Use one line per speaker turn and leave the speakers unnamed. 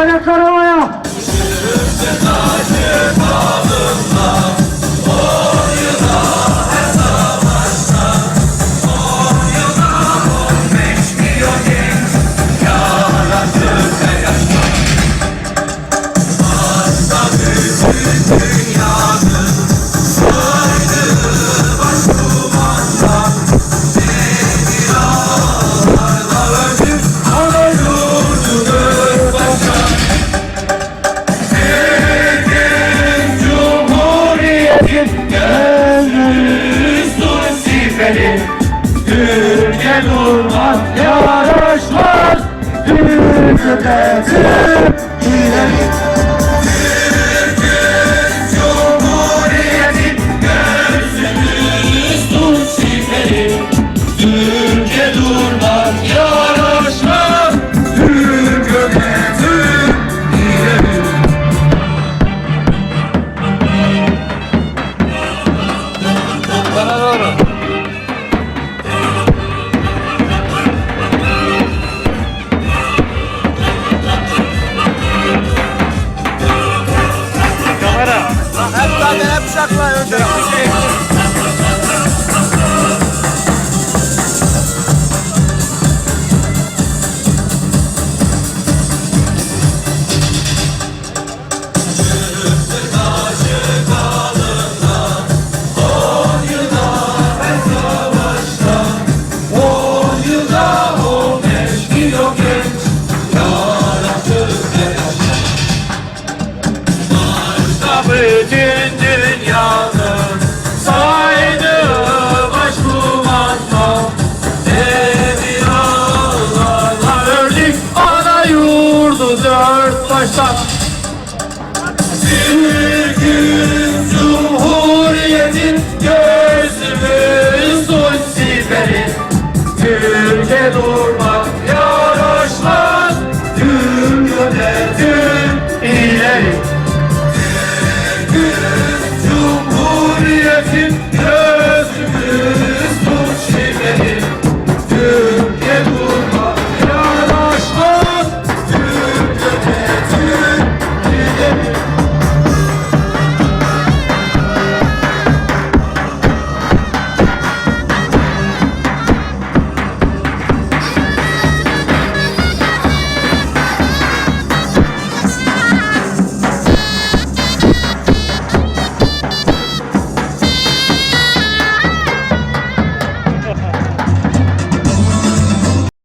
早からはよ Kimse durmaz, yarışmaz Hürmetim ileri takla önde. Başla. Bir gün Cumhuriyet'in gözümüz sol siberi Türkiye durma